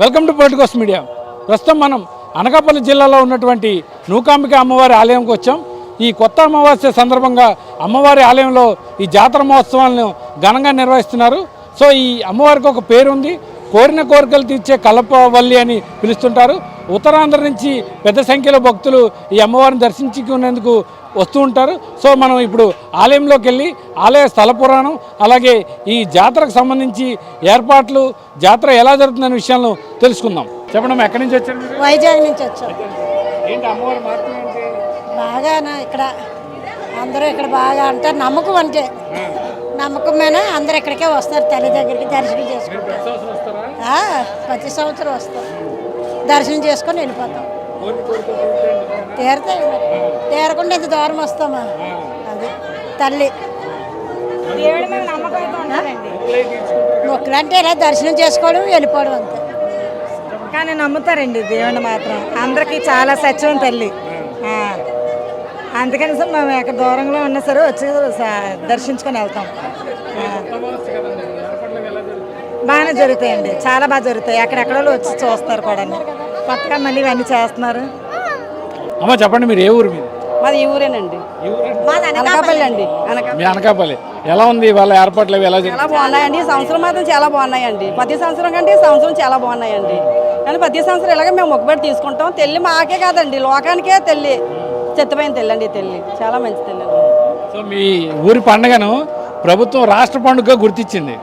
Welcome to Politicos media. ప్రస్తుతం మనం అనకాపల్లి జిల్లాలో ఉన్నటువంటి నూకాంబిక అమ్మవారి ఆలయంకి వచ్చాం. ఈ కొత్త అమావాస్య సందర్భంగా అమ్మవారి ఆలయంలో ఈ జాతర మహోత్సవాలను ఘనంగా నిర్వహిస్తున్నారు. సో ఈ అమ్మవారికి ఒక పేరు ఉంది కోరిన కోరికలు తీర్చే కలపవల్లి అని పిలుస్తుంటారు. ఉత్తరాంధ్ర నుంచి పెద్ద సంఖ్యలో భక్తులు ఈ అమ్మవారిని దర్శించుకునేందుకు వస్తూ ఉంటారు. సో మనం ఇప్పుడు ఆలయంలోకి వెళ్ళి ఆలయ స్థల పురాణం అలాగే ఈ జాతరకు సంబంధించి ఏర్పాట్లు జాతర ఎలా జరుగుతుందనే విషయాలను తెలుసుకుందాం. చెప్పండి ఎక్కడి నుంచి వచ్చారు వైజాగ్ నుంచి వచ్చాం. ఏంటి అమ్మవారి బాగా ఇక్కడ అందరూ ఇక్కడ బాగా అంటారు నమ్మకం అంటే నమ్మకమేనా? అందరూ ఇక్కడికే వస్తారు తల్లి దగ్గరికి దర్శనం చేసుకుంటారు. ప్రతి సంవత్సరం వస్తారా? దర్శనం చేసుకొని వెళ్ళిపోతాం. తీరతాయి. తీరకుండా ఇంత దూరం వస్తామా అది తల్లి మొక్కులే. మొక్కులంటే ఇలా దర్శనం చేసుకోవడం వెళ్ళిపోవడం అంతే కానీ నమ్ముతారండి దేవుని మాత్రం అందరికీ చాలా సత్యం తల్లి. అందుకని సార్ మేము ఎక్కడ దూరంలో ఉన్నా సరే వచ్చి దర్శించుకొని వెళ్తాం? బాగానే జరుగుతాయండి చాలా బాగా జరుగుతాయి ఎక్కడెక్కడో వచ్చి చూస్తారు కూడా కొత్తగా మళ్ళీ ఇవన్నీ చేస్తున్నారు. అమ్మ చెప్పండి మీరు ఏ ఊరు మీరు మాది ఈ ఊరేనండి? అనకాపల్లి. అండి మీ అనకాపల్లి. ఎలా ఉంది వాళ్ళ ఏర్పాట్లు అవి ఎలా చాలా బాగున్నాయండి. ఈ సంవత్సరం మాత్రం చాలా బాగున్నాయండి. ప్రతి సంవత్సరం కంటే ఈ సంవత్సరం చాలా బాగున్నాయండి. కానీ ప్రతి సంవత్సరం ఇలాగే మేము మొక్కుబడి తీసుకుంటాం. తెల్లి మాకే కాదండి లోకానికే తెల్లి. చెత్తపోయిన తెల్లండి తెల్లి. చాలా మంచి తెల్లండి సో మీ ఊరి పండుగను ప్రభుత్వం రాష్ట్ర పండుగగా గుర్తించింది.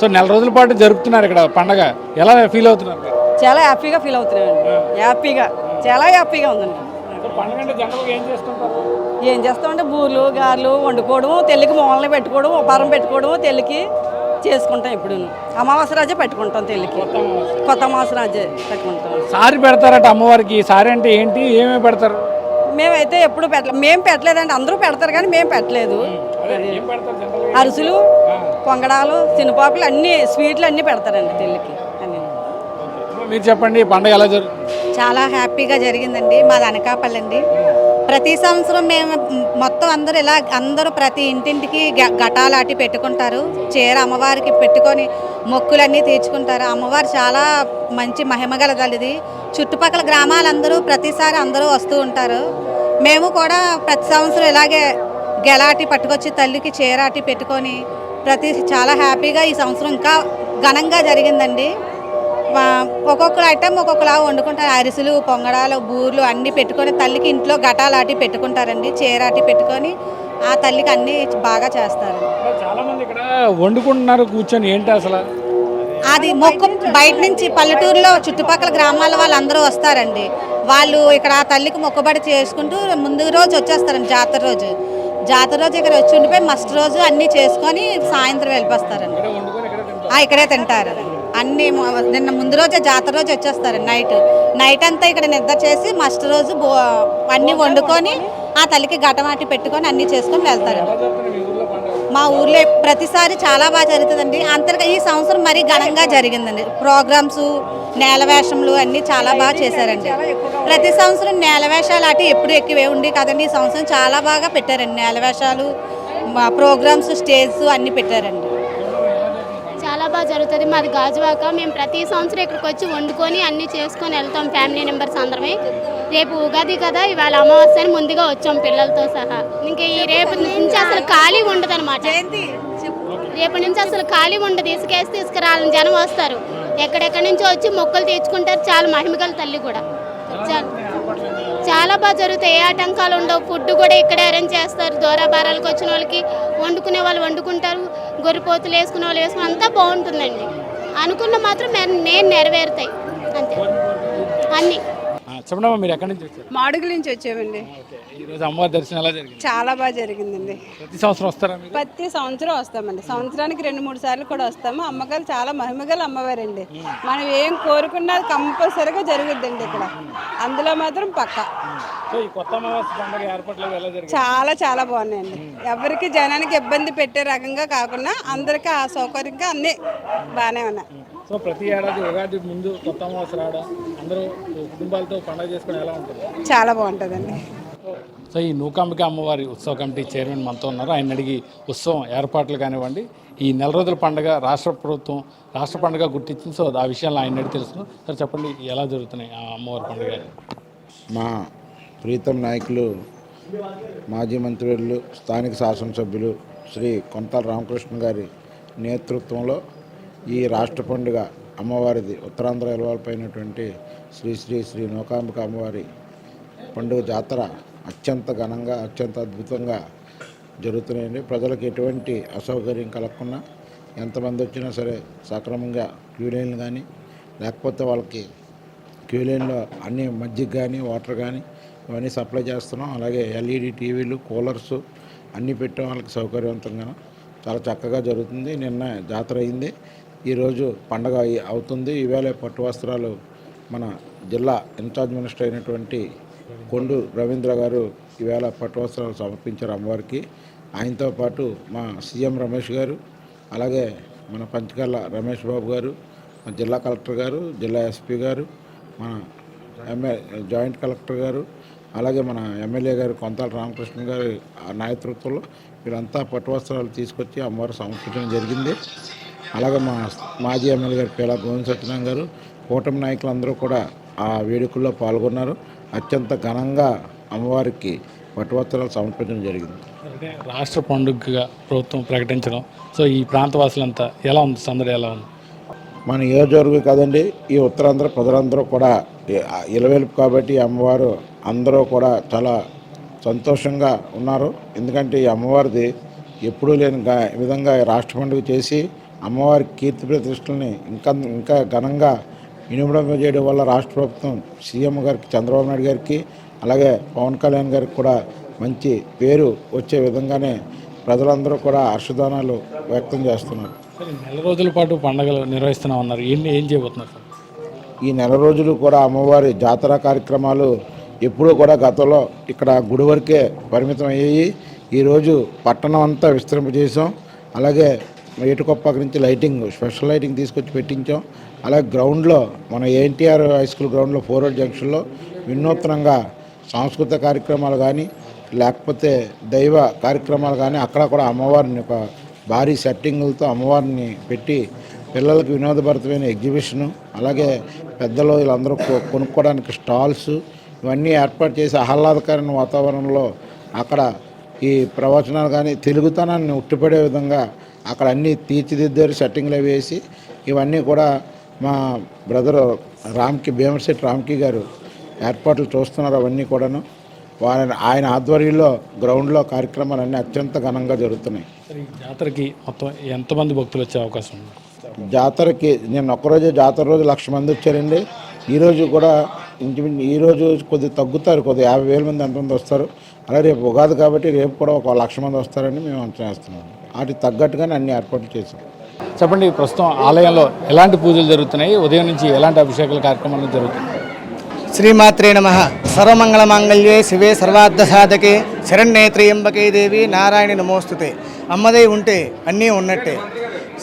సో నెల రోజుల పాటు జరుపుతున్నారు ఇక్కడ పండగ. ఎలా ఫీల్ అవుతున్నారు? మీరు? చాలా హ్యాపీగా ఫీల్ అవుతున్నామండి హ్యాపీగా. చాలా హ్యాపీగా ఉందండి. ఏం చేస్తామంటే బూర్లు గారెలు వండుకోవడం తెల్లికి మూలలు పెట్టుకోవడం ఉపహారం పెట్టుకోవడం తెల్లికి చేసుకుంటాం ఇప్పుడు అమావాస్య రాజే పెట్టుకుంటాం తెల్లికి. కొత్త అమావాస్య. రాజే పెట్టుకుంటాం. సారి పెడతారట అమ్మవారికి. సారి అంటే ఏంటి? ఏమేమి పెడతారు? మేమైతే ఎప్పుడు పెట్టలేదు మేము పెట్టలేదండి. అందరూ పెడతారు కానీ మేము. పెట్టలేదు అరుసులు పొంగడాలు చిన్నపాకులు అన్ని స్వీట్లు అన్నీ పెడతారండి తెల్లికి. మీరు చెప్పండి ఈ ఎలా జరుగుతుంది చాలా హ్యాపీగా జరిగిందండి. మాది అనకాపల్లి అండి. ప్రతి సంవత్సరం మేము మొత్తం అందరూ ఇలా అందరూ ప్రతి ఇంటింటికి గ- ఘటాలాటి పెట్టుకుంటారు. చీర అమ్మవారికి పెట్టుకొని మొక్కులన్నీ తీర్చుకుంటారు. అమ్మవారు చాలా మంచి మహిమగల తల్లిది చుట్టుపక్కల గ్రామాలందరూ ప్రతిసారి అందరూ వస్తూ ఉంటారు. మేము కూడా ప్రతి సంవత్సరం ఇలాగే గెలాటి పట్టుకొచ్చి తల్లికి చీరాటి పెట్టుకొని ప్రతి చాలా హ్యాపీగా ఈ సంవత్సరం ఇంకా ఘనంగా జరిగిందండి. ఒక్కొక్క ఐటమ్ ఒక్కొక్కలా వండుకుంటారు. అరిసెలు పొంగడాలు బూర్లు అన్నీ పెట్టుకొని తల్లికి ఇంట్లో ఘటాలాటి పెట్టుకుంటారండి. చీరాటి పెట్టుకొని ఆ తల్లికి అన్నీ బాగా చేస్తారు. చాలా మంది ఇక్కడ వండుకుంటున్నారు కూర్చొని. ఏంటి అసలు? అది మొక్కు బయట నుంచి పల్లెటూరులో చుట్టుపక్కల గ్రామాల వాళ్ళందరూ వస్తారండి. వాళ్ళు ఇక్కడ ఆ తల్లికి మొక్కుబడి చేసుకుంటూ ముందు రోజు వచ్చేస్తారండి జాతర రోజు. జాతర రోజు ఇక్కడ వచ్చి ఉండిపోయి మస్ట్ రోజు అన్నీ చేసుకొని సాయంత్రం వెళ్ళిపోస్తారండి. ఇక్కడే తింటారు. అన్ని నిన్న ముందు రోజే జాతర రోజు వచ్చేస్తారు నైట్. నైట్ అంతా ఇక్కడ నిద్ర చేసి మస్ట్ రోజు అన్నీ వండుకొని ఆ తల్లికి గటమాటి పెట్టుకొని అన్ని చేసుకొని వెళ్తారు. మా ఊర్లో ప్రతిసారి చాలా బాగా జరుగుతుందండి. అంతగా ఈ సంవత్సరం మరీ ఘనంగా జరిగిందండి. ప్రోగ్రామ్స్ నేలవేషములు అన్నీ చాలా బాగా చేశారండి. ప్రతి సంవత్సరం నేల వేషాలు అటు ఎప్పుడు ఎక్కువే ఉండి కదండి. ఈ సంవత్సరం చాలా బాగా పెట్టారండి. నేల వేషాలు ప్రోగ్రామ్స్ స్టేజ్ అన్నీ పెట్టారండి. జరుగుతుంది. మాది గాజువాక. మేము ప్రతి సంవత్సరం ఇక్కడికి వచ్చి వండుకొని అన్నీ చేసుకొని వెళ్తాం ఫ్యామిలీ మెంబర్స్ అందరమే. రేపు ఉగాది కదా ఇవాళ అమావాస్య అని ముందుగా వచ్చాం పిల్లలతో సహా. ఇంకా ఈ రేపు నుంచి అసలు ఖాళీ ఉండదు అనమాట రేపు నుంచి అసలు ఖాళీ ఉండదు ఇసుకేసి తీసుకురాలని జనం వస్తారు. ఎక్కడెక్కడి నుంచో వచ్చి మొక్కలు తెచ్చుకుంటారు చాలా మహిమగల తల్లి కూడా. చాలా బాగా జరుగుతాయి. ఏ ఆటంకాలు ఉండవు. ఫుడ్ కూడా ఇక్కడే అరేంజ్ చేస్తారు. దూరాభారాలకు వచ్చిన వాళ్ళకి వండుకునే వాళ్ళు వండుకుంటారు. గొర్రెపోతులు వేసుకునే వాళ్ళు వేసుకుని అంతా బాగుంటుందండి. అనుకున్న మాత్రం మెయిన్ నెరవేరుతాయి. అంతే. అన్నీ. మీరు ఎక్కడి నుంచి వచ్చారు? మాడుగుల నుంచి వచ్చామండి. ఈరోజు అమ్మవారి దర్శనం ఎలా జరిగింది? చాలా బాగా జరిగిందండి. ప్రతి సంవత్సరం వస్తారా మీరు? ప్రతి సంవత్సరం వస్తామండి. సంవత్సరానికి రెండు మూడు సార్లు కూడా వస్తాము. అమ్మగారు చాలా మహిమగల అమ్మవారండి. మనం ఏం కోరుకున్నా కంపల్సరీగా జరుగుద్దండి ఇక్కడ. అందులో మాత్రం పక్క. సో ఈ కొత్త అమావాస్య పండుగ ఏర్పాట్లు అవి ఎలా జరిగింది చాలా చాలా బాగున్నాయండి. ఎవరికి జనానికి ఇబ్బంది పెట్టే రకంగా కాకుండా అందరికీ ఆ సౌకర్యంగా అన్నీ బాగానే ఉన్నాయి. సో ప్రతి ఏడాది ఉగాది ముందు కొత్త అమావాస్య రావడం అందరూ కుటుంబాలతో పండుగ చేసుకుని ఎలా ఉంటుంది? చాలా బాగుంటుందండి. సో ఈ నూకాంబిక అమ్మవారి ఉత్సవ కమిటీ చైర్మన్ మనతో ఉన్నారు. ఆయన అడిగి ఉత్సవం ఏర్పాట్లు కానివ్వండి ఈ నెల రోజుల పండుగ రాష్ట్ర ప్రభుత్వం రాష్ట్ర పండుగ గుర్తించింది. సో ఆ విషయాలు ఆయన అడిగి తెలుసుకున్నాం సార్ చెప్పండి ఎలా జరుగుతున్నాయి ఆ అమ్మవారి పండుగ? మా ప్రీతం నాయకులు మాజీ మంత్రివర్యులు స్థానిక శాసనసభ్యులు శ్రీ కొంతాల రామకృష్ణ గారి నేతృత్వంలో ఈ రాష్ట్ర పండుగ అమ్మవారిది ఉత్తరాంధ్ర ఎలవాలపైనటువంటి శ్రీ శ్రీ శ్రీ నూకాంబిక అమ్మవారి పండుగ జాతర అత్యంత ఘనంగా అత్యంత అద్భుతంగా జరుగుతున్నాయండి. ప్రజలకు ఎటువంటి అసౌకర్యం కలగకుండా ఎంతమంది వచ్చినా సరే సక్రమంగా క్యూ లైన్లు కానీ లేకపోతే వాళ్ళకి క్యూ లైన్లో అన్ని మజ్జిగ కానీ వాటర్ కానీ ఇవన్నీ సప్లై చేస్తున్నాం. అలాగే ఎల్ఈడి టీవీలు కూలర్స్ అన్నీ పెట్టడం వాళ్ళకి సౌకర్యవంతంగా చాలా చక్కగా జరుగుతుంది. నిన్న జాతర అయింది. ఈరోజు పండగ అవుతుంది. ఈవేళ పట్టు వస్త్రాలు మన జిల్లా ఇన్ఛార్జ్ మినిస్టర్ అయినటువంటి కొండు రవీంద్ర గారు ఈవేళ పట్టు వస్త్రాలు సమర్పించారు అమ్మవారికి. ఆయనతో పాటు మా సీఎం రమేష్ గారు అలాగే మన పంచకల్ల రమేష్ బాబు గారు మన జిల్లా కలెక్టర్ గారు జిల్లా ఎస్పీ గారు మన ఎంఏ జాయింట్ కలెక్టర్ గారు అలాగే మన ఎమ్మెల్యే గారు కొంతాల రామకృష్ణ గారి నాయకత్వంలో వీళ్ళంతా పట్టు వస్త్రాలు తీసుకొచ్చి అమ్మవారు సమర్పించడం జరిగింది. అలాగే మా మాజీ ఎమ్మెల్యే గారు పేలా గోవింద సత్యనారాయణ గారు కూటమి నాయకులందరూ కూడా ఆ వేడుకల్లో పాల్గొన్నారు. అత్యంత ఘనంగా అమ్మవారికి పట్టు వస్త్రాలు సమర్పించడం జరిగింది. అంటే రాష్ట్ర పండుగగా ప్రభుత్వం ప్రకటించడం సో ఈ ప్రాంతవాసులంతా ఎలా ఉంది? సందడి ఎలా ఉంది? మన నియోజకవర్గం కదండి ఈ ఉత్తరాంధ్ర ప్రజలందరూ కూడా ఇలవేలుపు కాబట్టి అమ్మవారు అందరూ కూడా చాలా సంతోషంగా ఉన్నారు. ఎందుకంటే ఈ అమ్మవారిది ఎప్పుడూ లేని విధంగా ఈ రాష్ట్ర పండుగ చేసి అమ్మవారి కీర్తి ప్రతిష్టలని ఇంకా ఇంకా ఘనంగా వినిమడం చేయడం వల్ల రాష్ట్ర ప్రభుత్వం సీఎం గారికి చంద్రబాబు నాయుడు గారికి అలాగే పవన్ కళ్యాణ్ గారికి కూడా మంచి పేరు వచ్చే విధంగానే ప్రజలందరూ కూడా హర్షదానాలు వ్యక్తం చేస్తున్నారు. నెల రోజుల పాటు పండుగలు నిర్వహిస్తున్నాం అన్నారు ఏం ఏం చేయబోతున్నారు? సార్ ఈ నెల రోజులు కూడా అమ్మవారి జాతర కార్యక్రమాలు ఎప్పుడూ కూడా గతంలో ఇక్కడ గుడి వరకే పరిమితం అయ్యాయి. ఈరోజు పట్టణం అంతా విస్తరింపజేసాం అలాగే ఏటుకొప్పాక నుంచి లైటింగ్ స్పెషల్ లైటింగ్ తీసుకొచ్చి పెట్టించాం. అలాగే గ్రౌండ్లో మన ఎన్టీఆర్ హై స్కూల్ గ్రౌండ్లో ఫోర్వర్డ్ జంక్షన్లో వినూత్నంగా సాంస్కృతిక కార్యక్రమాలు కానీ లేకపోతే దైవ కార్యక్రమాలు కానీ అక్కడ కూడా అమ్మవారిని ఒక భారీ సెట్టింగులతో అమ్మవారిని పెట్టి పిల్లలకు వినోదభరితమైన ఎగ్జిబిషను అలాగే పెద్దలు వీళ్ళందరూ కొనుక్కోవడానికి స్టాల్స్ ఇవన్నీ ఏర్పాటు చేసి ఆహ్లాదకరమైన వాతావరణంలో అక్కడ ఈ ప్రవచనాలు కానీ తెలుగుతనాన్ని ఉట్టిపడే విధంగా అక్కడ అన్నీ తీర్చిదిద్దారు సెట్టింగ్లు వేసి ఇవన్నీ కూడా మా బ్రదర్ రామ్కి భీమశెట్టి రామ్కి గారు ఏర్పాట్లు చూస్తున్నారు అవన్నీ కూడాను. వారి ఆయన ఆధ్వర్యంలో గ్రౌండ్లో కార్యక్రమాలు అన్నీ అత్యంత ఘనంగా జరుగుతున్నాయి. జాతరకి మొత్తం ఎంతమంది భక్తులు వచ్చే అవకాశం ఉంది? జాతరకి నేను ఒక్కరోజే జాతర రోజు లక్ష మంది వచ్చారండి. ఈరోజు కూడా ఇంచుమించు ఈరోజు కొద్దిగా తగ్గుతారు కొద్దిగా యాభై వేల మంది ఎంతమంది వస్తారు. అలాగే రేపు ఉగాది కాబట్టి రేపు కూడా ఒక లక్ష మంది వస్తారని మేము అంచనా వేస్తున్నాం. వాటికి తగ్గట్టుగానే అన్ని ఏర్పాట్లు చేసాం చెప్పండి ప్రస్తుతం ఆలయంలో ఎలాంటి పూజలు జరుగుతున్నాయి? ఉదయం నుంచి ఎలాంటి అభిషేకాల కార్యక్రమాలు జరుగుతున్నాయి? శ్రీమాత్రే నమ. సర్వమంగళమాంగళ్యే శివే సర్వార్థ సాధకే శరణ్యేత్రయంబకే దేవి నారాయణ నమోస్తుతే. అమ్మదై ఉంటే అన్నీ ఉన్నట్టే.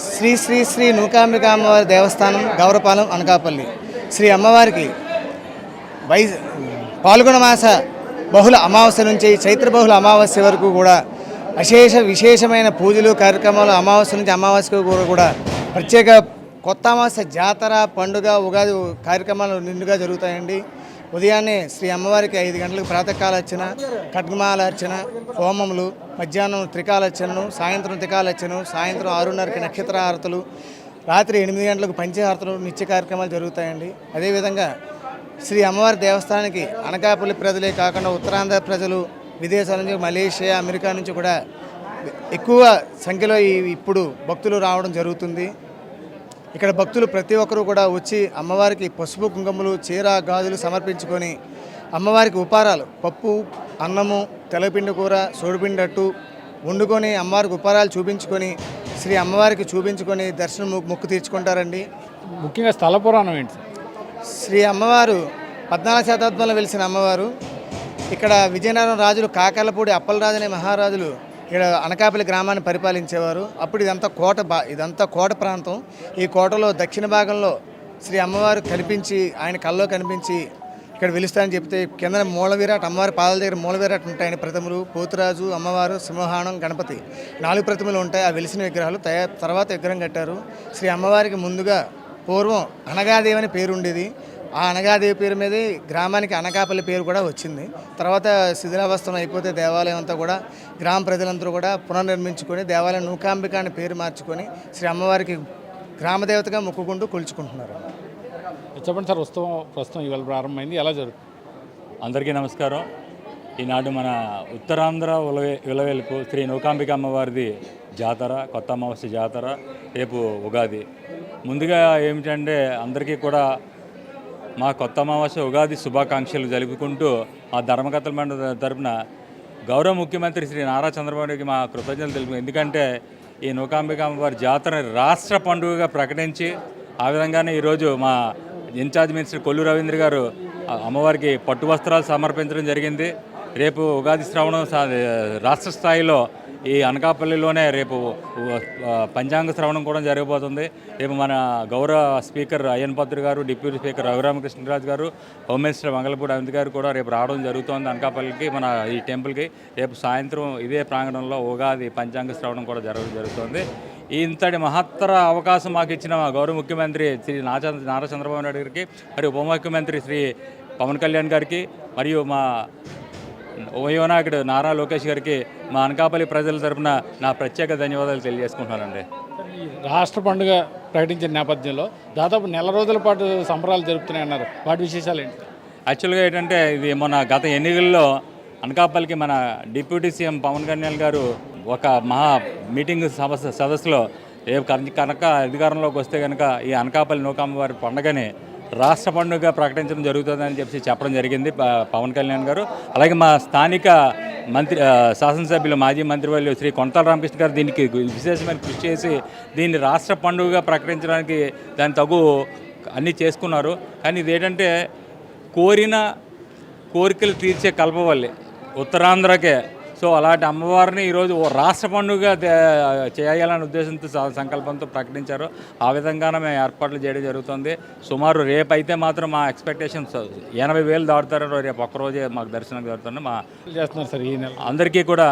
శ్రీ శ్రీ శ్రీ నూకాంబిక అమ్మవారి దేవస్థానం గౌరపాలెం అనకాపల్లి. శ్రీ అమ్మవారికి వై పాల్గొన మాస బహుళ అమావాస్య నుంచి చైత్ర బహుళ అమావాస్య వరకు కూడా అశేష విశేషమైన పూజలు కార్యక్రమాలు అమావాస్య నుంచి అమావాస్యకు కూడా కూడా ప్రత్యేక కొత్త అమావాస్య జాతర పండుగ ఉగాది కార్యక్రమాలు నిండుగా జరుగుతాయండి. ఉదయాన్నే శ్రీ అమ్మవారికి ఐదు గంటలకు ప్రాతకాల అర్చన హోమములు మధ్యాహ్నం త్రికాలర్చనను సాయంత్రం త్రికాలర్చను సాయంత్రం ఆరున్నరకి నక్షత్ర హారతులు రాత్రి ఎనిమిది గంటలకు పంచహారతులు నిత్య కార్యక్రమాలు జరుగుతాయండి. అదేవిధంగా శ్రీ అమ్మవారి దేవస్థానానికి అనకాపల్లి ప్రజలే కాకుండా ఉత్తరాంధ్ర ప్రజలు విదేశాల నుంచి మలేషియా అమెరికా నుంచి కూడా ఎక్కువ సంఖ్యలో ఇప్పుడు భక్తులు రావడం జరుగుతుంది. ఇక్కడ భక్తులు ప్రతి ఒక్కరూ కూడా వచ్చి అమ్మవారికి పసుపు కుంకుమలు చీర గాజులు సమర్పించుకొని అమ్మవారికి ఉపారాలు పప్పు అన్నము తెల్లపిండి కూర సోడిపిండి అట్టు వండుకొని అమ్మవారికి ఉపారాలు చూపించుకొని శ్రీ అమ్మవారికి చూపించుకొని దర్శనం మొక్కు- తీర్చుకుంటారండి. ముఖ్యంగా స్థల పురాణం ఏంటి శ్రీ అమ్మవారు పద్నాలుగు శతాబ్దంలో వెలిసిన అమ్మవారు. ఇక్కడ విజయనగరం రాజులు కాకలపూడి అప్పలరాజు అనే మహారాజులు ఇక్కడ అనకాపల్లి గ్రామాన్ని పరిపాలించేవారు. అప్పుడు ఇదంతా కోట బా ఇదంతా కోట ప్రాంతం. ఈ కోటలో దక్షిణ భాగంలో శ్రీ అమ్మవారు కనిపించి ఆయన కల్లో కనిపించి ఇక్కడ వెలుస్తానని చెప్తే కింద మూలవిరాట్ అమ్మవారి పాదాల దగ్గర మూలవిరాట్ ఉంటాయని ప్రతిమలు పోతురాజు అమ్మవారు సింహానం గణపతి నాలుగు ప్రతిమలు ఉంటాయి. ఆ వెలిసిన విగ్రహాలు తర్వాత విగ్రహం కట్టారు. శ్రీ అమ్మవారికి ముందుగా పూర్వం అనగాదేవి అనే పేరు ఉండేది ఆ అనగాదేవి పేరు మీదే గ్రామానికి అనకాపల్లి పేరు కూడా వచ్చింది. తర్వాత శిథిలావస్థం అయిపోతే దేవాలయం అంతా కూడా గ్రామ ప్రజలందరూ కూడా పునర్నిర్మించుకొని దేవాలయం నూకాంబిక అనే పేరు మార్చుకొని శ్రీ అమ్మవారికి గ్రామదేవతగా మొక్కుకుంటూ కొలుచుకుంటున్నారు. చెప్పండి సార్ ఉత్సవం ప్రస్తుతం ఇవాళ ప్రారంభమైంది. ఎలా జరుగుతుంది అందరికీ నమస్కారం. ఈనాడు మన ఉత్తరాంధ్ర ఉలవే విలవేలుపు శ్రీ నూకాంబిక అమ్మవారిది జాతర కొత్త అమావాస్య జాతర రేపు ఉగాది. ముందుగా ఏమిటంటే అందరికీ కూడా మా కొత్త అమావాస్య ఉగాది శుభాకాంక్షలు జరుపుకుంటూ మా ధర్మకర్తల మండలి తరపున గౌరవ ముఖ్యమంత్రి శ్రీ నారా చంద్రబాబు మా కృతజ్ఞతలు తెలుపు ఎందుకంటే ఈ నూకాంబికాంబ అమ్మవారి జాతరని రాష్ట్ర పండుగగా ప్రకటించి ఆ విధంగానే ఈరోజు మా ఇన్ఛార్జ్ మినిస్టర్ కొల్లు రవీంద్ర గారు అమ్మవారికి పట్టు వస్త్రాలు సమర్పించడం జరిగింది. రేపు ఉగాది శ్రవణం రాష్ట్ర స్థాయిలో ఈ అనకాపల్లిలోనే రేపు పంచాంగ శ్రవణం కూడా జరగబోతుంది. రేపు మన గౌరవ స్పీకర్ అయ్యన్ పత్రి గారు డిప్యూటీ స్పీకర్ రఘురామకృష్ణరాజు గారు హోమ్ మినిస్టర్ మంగళపూడి అమిత్ గారు కూడా రేపు రావడం జరుగుతోంది అనకాపల్లికి మన ఈ టెంపుల్కి. రేపు సాయంత్రం ఇదే ప్రాంగణంలో ఉగాది పంచాంగ శ్రవణం కూడా జరగడం జరుగుతుంది. ఈ ఇంతటి మహత్తర అవకాశం మాకు ఇచ్చిన మా గౌరవ ముఖ్యమంత్రి శ్రీ నాచ నారా చంద్రబాబు నాయుడు గారికి మరియు ఉప ముఖ్యమంత్రి శ్రీ పవన్ కళ్యాణ్ గారికి మరియు మా యువనాయకుడు నారా లోకేష్ గారికి మా అనకాపల్లి ప్రజల తరపున నా ప్రత్యేక ధన్యవాదాలు తెలియజేసుకుంటున్నానండి. రాష్ట్ర పండుగ ప్రకటించిన నేపథ్యంలో దాదాపు నెల రోజుల పాటు సంబరాలు జరుపుతున్నాయన్నారు వాటి విశేషాలు ఏంటి? యాక్చువల్గా ఏంటంటే ఇది మన గత ఎన్నికల్లో అనకాపల్లికి మన డిప్యూటీ సీఎం పవన్ కళ్యాణ్ గారు ఒక మహా మీటింగ్ సదస్సు సదస్సులో రేపు కన- కనుక అధికారంలోకి వస్తే కనుక ఈ అనకాపల్లి నూకాంబ వారి పండుగని రాష్ట్ర పండుగ ప్రకటించడం జరుగుతుందని చెప్పి చెప్పడం జరిగింది పవన్ కళ్యాణ్ గారు. అలాగే మా స్థానిక మంత్రి శాసనసభ్యులు మాజీ మంత్రివర్యులు శ్రీ కొంతల రామకృష్ణ గారు దీనికి విశేషమైన కృషి చేసి దీన్ని రాష్ట్ర పండుగగా ప్రకటించడానికి దాని తగు అన్నీ చేసుకున్నారు. కానీ ఇదేంటంటే కోరిన కోరికలు తీర్చే కల్పవల్లి ఉత్తరాంధ్రకే సో అలాంటి అమ్మవారిని ఈరోజు ఓ రాష్ట్ర పండుగ చేయాలనే ఉద్దేశంతో సంకల్పంతో ప్రకటించారు. ఆ విధంగానే మేము ఏర్పాట్లు చేయడం జరుగుతుంది. సుమారు రేపు అయితే మాత్రం మా ఎక్స్పెక్టేషన్స్ ఎనభై వేలు దాటుతారో రేపు ఒక్కరోజే మాకు దర్శనం జరుగుతుంది. మా చేస్తున్నారు సార్ ఈ నెల? అందరికీ కూడా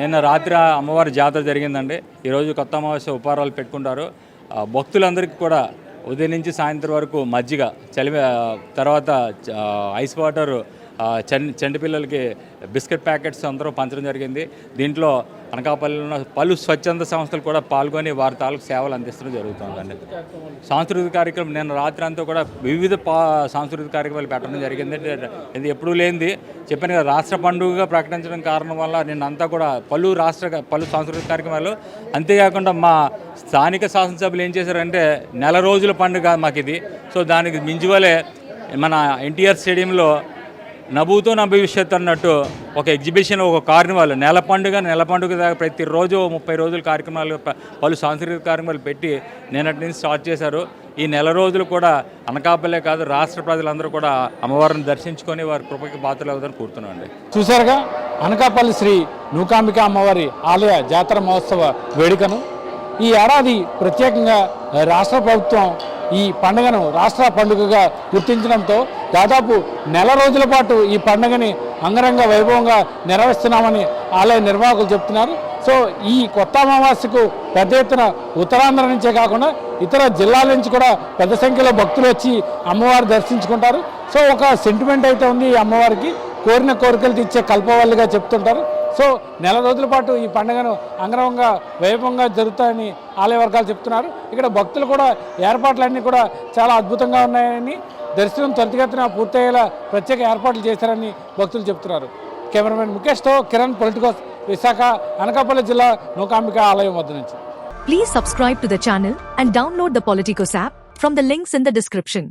నిన్న రాత్రి అమ్మవారి జాతర జరిగిందండి. ఈరోజు కొత్త అమావాస్య ఉపహారాలు పెట్టుకుంటారు. భక్తులందరికీ కూడా ఉదయం నుంచి సాయంత్రం వరకు మజ్జిగ చలి తర్వాత ఐస్ వాటర్ ఆ, చండి పిల్లలకి బిస్కెట్ ప్యాకెట్స్ అందరూ పంచడం జరిగింది. దీంట్లో అనకాపల్లిలో ఉన్న పలు స్వచ్ఛంద సంస్థలు కూడా పాల్గొని వారి తాలూకు సేవలు అందించడం జరుగుతుందండి. సాంస్కృతిక కార్యక్రమం నేను రాత్రి అంతా కూడా వివిధ పా సాంస్కృతిక కార్యక్రమాలు పెట్టడం జరిగింది. ఇది ఎప్పుడూ లేనిది. చెప్పాను కదా రాష్ట్ర పండుగగా ప్రకటించడం కారణం వల్ల నేను అంతా కూడా పలు రాష్ట్ర పలు సాంస్కృతిక కార్యక్రమాలు. అంతేకాకుండా మా స్థానిక శాసనసభ్యులు ఏం చేశారంటే నెల రోజుల పండుగ మాకు ఇది సో దానికి మించివలే మన ఎన్టీఆర్ స్టేడియంలో నవ్వుతూ నా భవిష్యత్ అన్నట్టు ఒక ఎగ్జిబిషన్ ఒక కార్నివాల్ నెల పండుగ నెల పండుగ దాకా ప్రతిరోజు ముప్పై రోజుల కార్యక్రమాలు పలు సాంస్కృతిక కార్యక్రమాలు పెట్టి నిన్నటి నుంచి స్టార్ట్ చేశారు. ఈ నెల రోజులు కూడా అనకాపల్లే కాదు రాష్ట్ర ప్రజలందరూ కూడా అమ్మవారిని దర్శించుకొని వారి కృపకి పాత్రలు అవుతారని కోరుతున్నాను చూసారుగా అనకాపల్లి శ్రీ నూకాంబిక అమ్మవారి ఆలయ జాతర మహోత్సవ వేడుకను. ఈ ఏడాది ప్రత్యేకంగా రాష్ట్ర ప్రభుత్వం ఈ పండుగను రాష్ట్ర పండుగగా గుర్తించడంతో దాదాపు నెల రోజుల పాటు ఈ పండుగని అంగరంగ వైభవంగా నిర్వహిస్తున్నామని ఆలయ నిర్వాహకులు చెప్తున్నారు. సో ఈ కొత్త అమావాస్యకు పెద్ద ఎత్తున ఉత్తరాంధ్ర నుంచే కాకుండా ఇతర జిల్లాల నుంచి కూడా పెద్ద సంఖ్యలో భక్తులు వచ్చి అమ్మవారు దర్శించుకుంటారు. సో ఒక సెంటిమెంట్ అయితే ఉంది ఈ అమ్మవారికి. కోరిన కోరికలు తీర్చే కల్పవల్లిగా చెప్తుంటారు. సో నెల రోజుల పాటు ఈ పండుగను అంగరవంగా వైభవంగా జరుగుతాయని ఆలయ వర్గాలు చెప్తున్నారు. ఇక్కడ భక్తులు కూడా ఏర్పాట్లన్నీ కూడా చాలా అద్భుతంగా ఉన్నాయని దర్శనం త్వరితగతిన పూర్తయ్యేలా ప్రత్యేక ఏర్పాట్లు చేశారని భక్తులు చెప్తున్నారు. కెమెరామెన్ ముఖేష్తో కిరణ్ పొలిటికోస్ విశాఖ అనకాపల్లి జిల్లా నూకాంబిక ఆలయం వద్ద నుంచి. Please subscribe to the channel and download the Politicos app from the links in the description